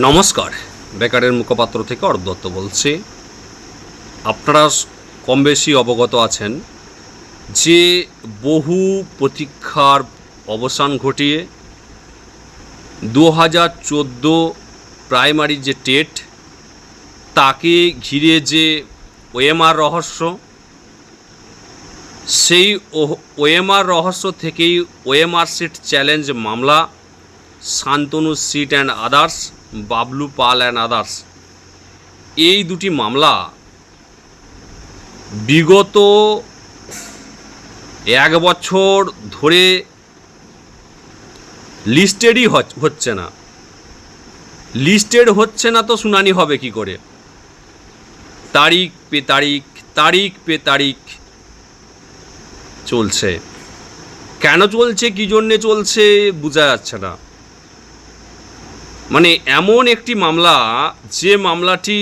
নমস্কার। বেকারের মুখপাত্র থেকে দত্ত বলছি। আপনারা কম বেশি অবগত আছেন যে বহু প্রতীক্ষার অবসান ঘটিয়ে দু হাজার চোদ্দ প্রাইমারি যে টেট, তাকে ঘিরে যে ওএমআর রহস্য, সেই ওএমআর রহস্য থেকেই ওএমআর সিট চ্যালেঞ্জ মামলা, Shantanu Sit and others Bablu Pal and others এই দুটি মামলা বিগত এক বছর ধরে লিস্টেডই হচ্ছে না। লিস্টেড হচ্ছে না তো শুনানি হবে কি করে? তারিখ পে তারিখ তারিখ পে তারিখ চলছে। কেন চলছে, কী জন্যে চলছে, বোঝা যাচ্ছে না। মানে এমন একটি মামলা, যে মামলাটি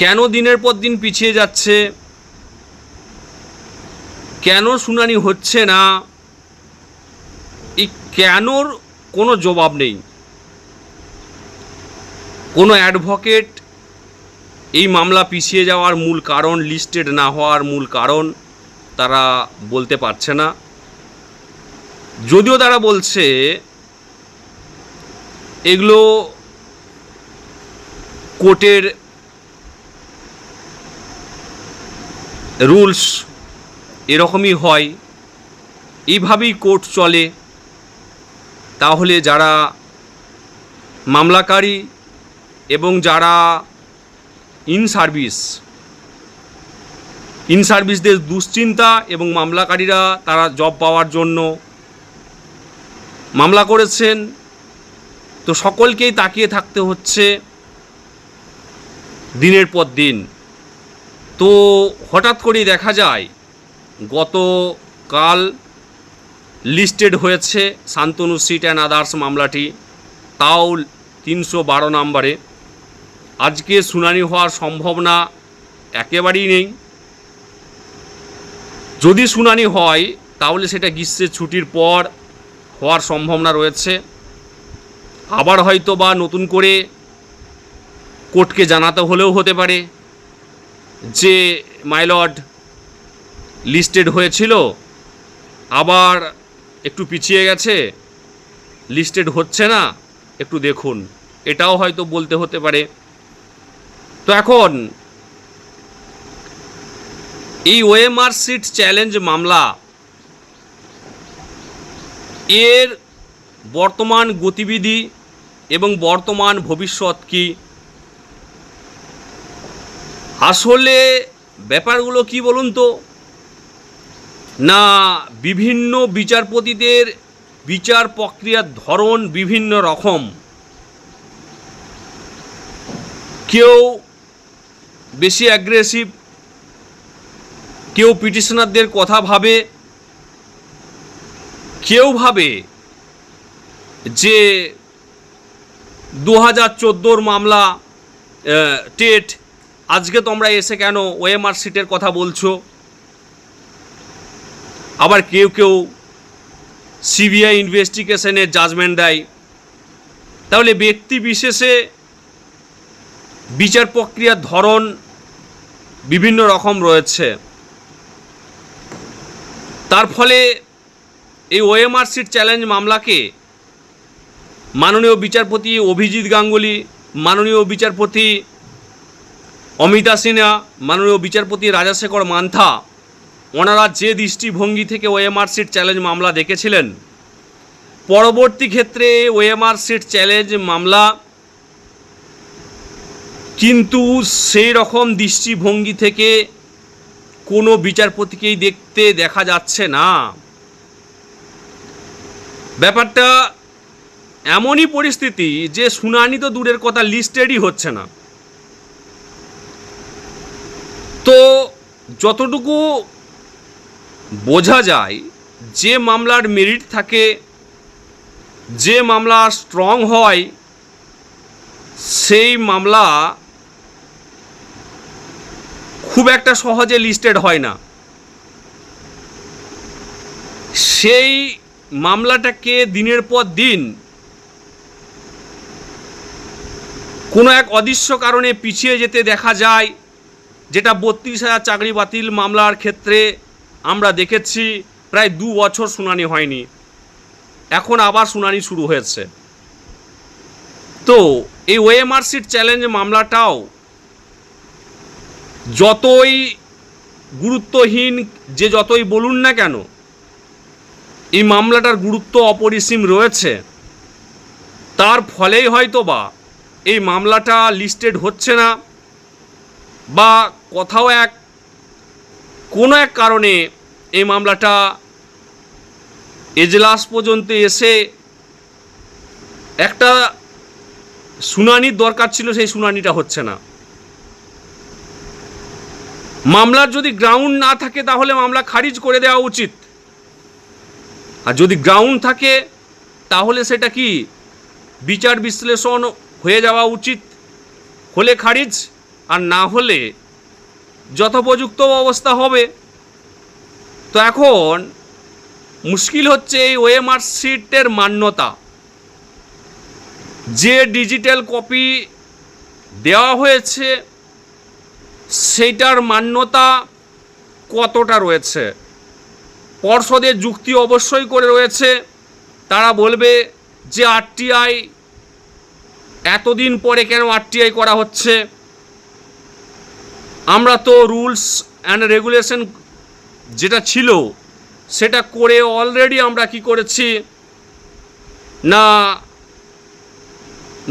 কেন দিনের পর দিন পিছিয়ে যাচ্ছে, কেন শুনানি হচ্ছে না, এই কেনর কোনো জবাব নেই। কোনো অ্যাডভোকেট এই মামলা পিছিয়ে যাওয়ার মূল কারণ, লিস্টেড না হওয়ার মূল কারণ তারা বলতে পারছে না। যদিও তারা বলছে এগুলো কোর্টের রুলস এরকমই হয়। এইভাবেই কোর্ট চলে। তাহলে যারা মামলাকারী এবং যারা ইন সার্ভিস, ইন সার্ভিসদের দুশ্চিন্তা এবং মামলাকারীরা তারা জব পাওয়ার জন্য মামলা করেছেন তো সকলকেই তাকিয়ে থাকতে হচ্ছে দিনের পর দিন। তো হঠাৎ করেই দেখা যায়, গতকাল লিস্টেড হয়েছে শান্তনু সিট অ্যান্ড আদার্স মামলাটি, তাও তিনশো বারো নম্বরে। আজকে শুনানি হওয়ার সম্ভাবনা একেবারেই নেই। যদি শুনানি হয়, তাহলে সেটা গ্রীষ্মের ছুটির পর হওয়ার সম্ভাবনা রয়েছে। আবার হয়তো বা নতুন করে কোর্টকে জানাতে হলেও হতে পারে। যে মাইলড লিস্টেড হয়েছিল, আবার একটু পিছিয়ে গেছে লিস্টেড হচ্ছে না, একটু দেখুন। এটাও হয়তো বলতে হতে পারে। তো এখন, এই ওএমআর সিট চ্যালেঞ্জ মামলা, এর বর্তমান গতিবিধি এবং বর্তমান ভবিষ্যৎ কি? আসলে ব্যাপারগুলো কি বলুন তো? না, বিভিন্ন বিচারপতিদের বিচার প্রক্রিয়ার ধরন বিভিন্ন রকম। কেউ বেশি অ্যাগ্রেসিভ কেউ পিটিশনারদের কথা ভাবে, কেউ ভাবে যে দু হাজার চোদ্দোর মামলা টেট। আজকে তোমরা এসে কেন ওএমআর সিটের কথা বলছো? আবার কেউ কেউ সিবিআই ইনভেস্টিগেশনের জাজমেন্ট দেয়। তাহলে ব্যক্তি বিশেষে বিচার প্রক্রিয়ার ধরন বিভিন্ন রকম রয়েছে। তার ফলে এই ওএমআর সিট চ্যালেঞ্জ মামলাকে মাননীয় বিচারপতি অভিজিৎ গাঙ্গুলি, মাননীয় বিচারপতি অমিতা সিনহা, মাননীয় বিচারপতি রাজাশেখর মান্থা, ওনারা যে দৃষ্টিভঙ্গি থেকে ওএমআর সিট চ্যালেঞ্জ মামলা দেখেছিলেন, পরবর্তী ক্ষেত্রে ওএমআর সিট চ্যালেঞ্জ মামলা কিন্তু সেই রকম দৃষ্টিভঙ্গি থেকে কোনো বিচারপতিকেই দেখতে দেখা যাচ্ছে না। ব্যাপারটা এমনই পরিস্থিতি যে শুনানি তো দূরের কথা, লিস্টেডই হচ্ছে না। তো যতটুকু বোঝা যায়, যে মামলার মেরিট থাকে, যে মামলা স্ট্রং হয়, সেই মামলা খুব একটা সহজে লিস্টেড হয় না। সেই মামলাটাকে দিনের পর দিন কোনো এক অদৃশ্য কারণে পিছিয়ে যেতে দেখা যায়, যেটা বত্রিশ হাজার চাকরি বাতিল মামলার ক্ষেত্রে আমরা দেখেছি, প্রায় দু বছর শুনানি হয়নি। এখন আবার শুনানি শুরু হয়েছে। তো এই ওএমআর সিট চ্যালেঞ্জ মামলাটাও যতই গুরুত্বহীন, যে যতই বলুন না কেন, এই মামলাটার গুরুত্ব অপরিসীম রয়েছে। তার ফলেই হয়তো বা এই মামলাটা লিস্টেড হচ্ছে না বা কোথাও এক, কোনো এক কারণে এই মামলাটা এজলাস পর্যন্ত এসে একটা শুনানির দরকার ছিল, সেই শুনানিটা হচ্ছে না। মামলার যদি গ্রাউন্ড না থাকে, তাহলে মামলা খারিজ করে দেওয়া উচিত। আর যদি গ্রাউন্ড থাকে, তাহলে সেটা কি? বিচার বিশ্লেষণ হয়ে যাওয়া উচিত। হলে খারিজ, আর না হলে যথোপযুক্ত অবস্থা হবে। তো এখন মুশকিল হচ্ছে এই ওএমআর সিটের মান্যতা। যে ডিজিটাল কপি দেওয়া হয়েছে, সেইটার মান্যতা কতটা রয়েছে? পর্ষদের যুক্তি অবশ্যই করে রয়েছে। তারা বলবে যে আরটিআই এতদিন পরে কেন আরটিআই করা হচ্ছে? আমরা তো রুলস অ্যান্ড রেগুলেশন যেটা ছিল, সেটা করে অলরেডি আমরা কি করেছি? না,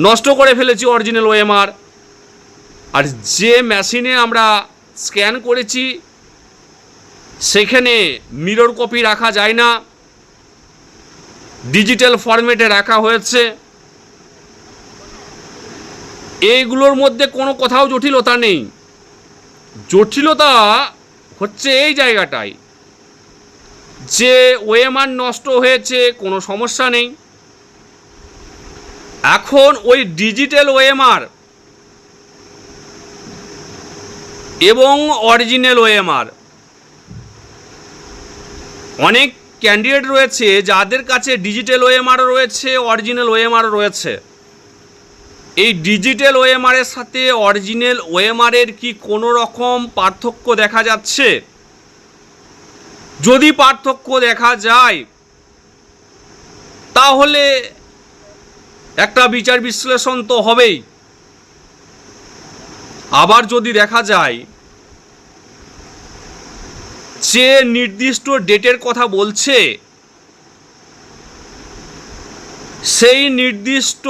নষ্ট করে ফেলেছি অরিজিনাল ওএমআর আর যে মেশিনে আমরা স্ক্যান করেছি, সেখানে মিরর কপি রাখা যায় না। ডিজিটাল ফরম্যাটে রাখা হয়েছে। এইগুলোর মধ্যে কোনো কোথাও জটিলতা নেই। জটিলতা হচ্ছে এই জায়গাটায় যে ওএমআর নষ্ট হয়েছে, কোনো সমস্যা নেই। এখন ওই ডিজিটাল ওএমআর এবং অরিজিনাল ওএমআর অনেক ক্যান্ডিডেট রয়েছে যাদের কাছে ডিজিটাল ওএমআরও রয়েছে, অরিজিনাল ওএমআরও রয়েছে। এই ডিজিটাল ওএমআরের সাথে অরিজিনাল ওএমআরের কি কোনো রকম পার্থক্য দেখা যাচ্ছে? যদি পার্থক্য দেখা যায়, তাহলে একটা বিচার বিশ্লেষণ তো হবেই। আবার যদি দেখা যায়, যে নির্দিষ্ট ডেটের কথা বলছে সেই নির্দিষ্ট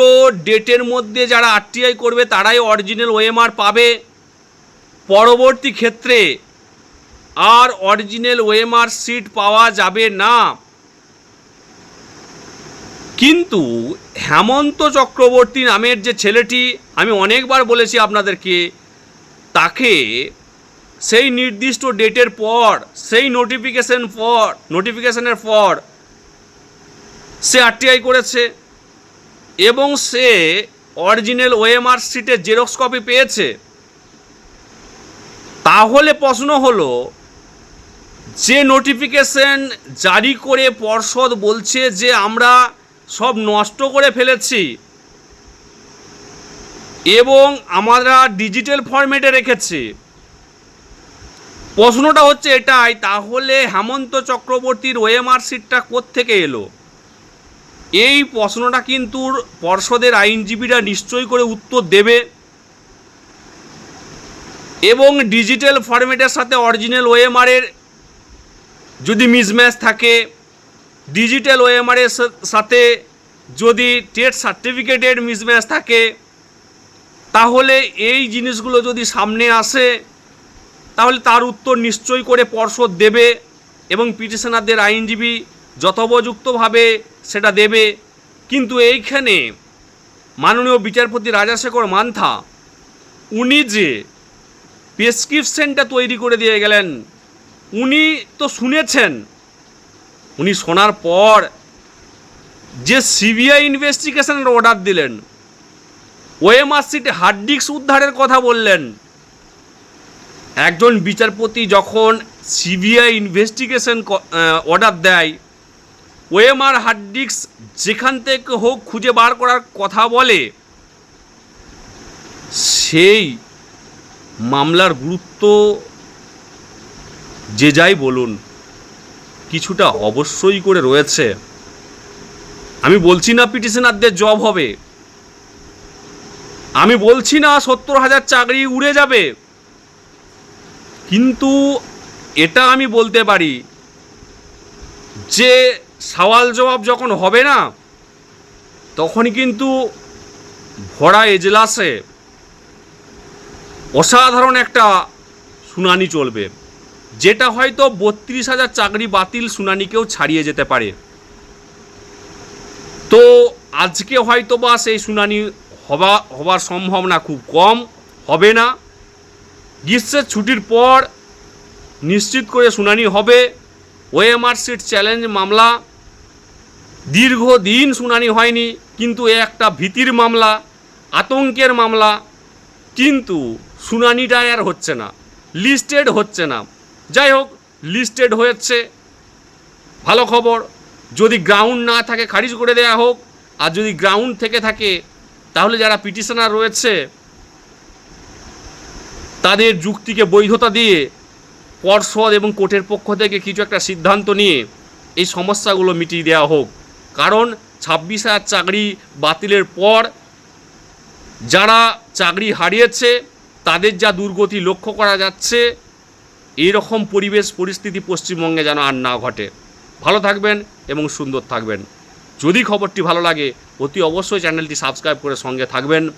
ডেটের মধ্যে যারা আরটিআই করবে, তারাই অরিজিনাল ওএমআর পাবে। পরবর্তী ক্ষেত্রে আর অরিজিনাল ওএমআর সিট পাওয়া যাবে না। কিন্তু হেমন্ত চক্রবর্তী নামের যে ছেলেটি, আমি অনেকবার বলেছি আপনাদেরকে, তাকে সেই নির্দিষ্ট ডেটের পর, সেই নোটিফিকেশন পর নোটিফিকেশনের পর সে আরটিআই করেছে। এবং সে অরিজিনাল ওএমআর সিটের জেরক্স কপি পেয়েছে। তাহলে প্রশ্ন হলো, যে নোটিফিকেশন জারি করে পর্ষদ বলছে যে আমরা সব নষ্ট করে ফেলেছি এবং আমরা ডিজিটাল ফরম্যাটে রেখেছি। প্রশ্নটা হচ্ছে এটাই, তাহলে হেমন্ত চক্রবর্তীর ওএমআর সিটটা কোত্থেকে এলো? এই প্রশ্নটা কিন্তু পর্ষদের আইনজীবীরা নিশ্চয়ই করে উত্তর দেবে। এবং ডিজিটাল ফরম্যাটের সাথে অরিজিনাল ওএমআরের যদি মিসম্যাচ থাকে, ডিজিটাল ওএমআরের সাথে যদি টেট সার্টিফিকেটের মিসম্যাচ থাকে, তাহলে এই জিনিসগুলো যদি সামনে আসে, তাহলে তার উত্তর নিশ্চয়ই করে পর্ষদ দেবে এবং পিটিশনারদের আইনজীবী যথোপযুক্তভাবে সেটা দেবে। কিন্তু এইখানে মাননীয় বিচারপতি রাজাশেখর মান্থা, উনি যে প্রেসক্রিপশনটা তৈরি করে দিয়ে গেলেন, উনি তো শুনেছেন। উনি শোনার পর যে সিবিআই ইনভেস্টিগেশনের অর্ডার দিলেন, ওএমআর সিটে হার্ড ডিস্ক উদ্ধারের কথা বললেন। একজন বিচারপতি যখন সিবিআই ইনভেস্টিগেশন অর্ডার দেয় ওএমআর হার্ড ডিস্ক যেখান থেকে হোক খুঁজে বার করার কথা বলে, সেই মামলার গুরুত্ব যে যাই বলুন, কিছুটা অবশ্যই করে রয়েছে। আমি বলছি না পিটিশনারদের জব হবে। আমি বলছি না সত্তর হাজার চাকরি উড়ে যাবে। কিন্তু এটা আমি বলতে পারি যে সওয়াল জবাব যখন হবে না, তখনই কিন্তু ভরা এজলাসে অসাধারণ একটা শুনানি চলবে। যেটা হয়তো বত্রিশ হাজার চাকরি বাতিল শুনানিকেও ছাড়িয়ে যেতে পারে। তো আজকে হয়তো বা সেই শুনানি হবা, হবার সম্ভাবনা খুব কম, হবে না। গ্রীষ্মের ছুটির পর নিশ্চিত করে শুনানি হবে। ওএমআর সিট চ্যালেঞ্জ মামলা। দীর্ঘদিন শুনানি হয়নি, কিন্তু এ একটা ভীতির মামলা, আতঙ্কের মামলা। কিন্তু শুনানিটা আর হচ্ছে না, লিস্টেড হচ্ছে না। যাই হোক, লিস্টেড হয়েছে। ভালো খবর, যদি গ্রাউন্ড না থাকে খারিজ করে দেওয়া হোক, আর যদি গ্রাউন্ড থেকে থাকে, তাহলে যারা পিটিশনার রয়েছে, তাদের যুক্তিকে বৈধতা দিয়ে পর্ষদ এবং কোর্টের পক্ষ থেকে কিছু একটা সিদ্ধান্ত নিয়ে এই সমস্যাগুলো মিটিয়ে দেওয়া হোক। কারণ ছাব্বিশ হাজার চাকরি বাতিলের পর যারা চাকরি হারিয়েছে, তাদের যা দুর্গতি লক্ষ্য করা যাচ্ছে এইরকম পরিবেশ পরিস্থিতি পশ্চিমবঙ্গে যেন আর না ঘটে। ভালো থাকবেন এবং সুন্দর থাকবেন। যদি খবরটি ভালো লাগে, অতি অবশ্যই চ্যানেলটি সাবস্ক্রাইব করে সঙ্গে থাকবেন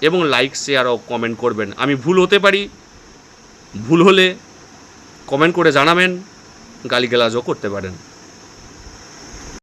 এবং লাইক, শেয়ার ও কমেন্ট করবেন। আমি ভুল হতে পারি। ভুল হলে কমেন্ট করে জানাবেন গালিগালাজও করতে পারেন।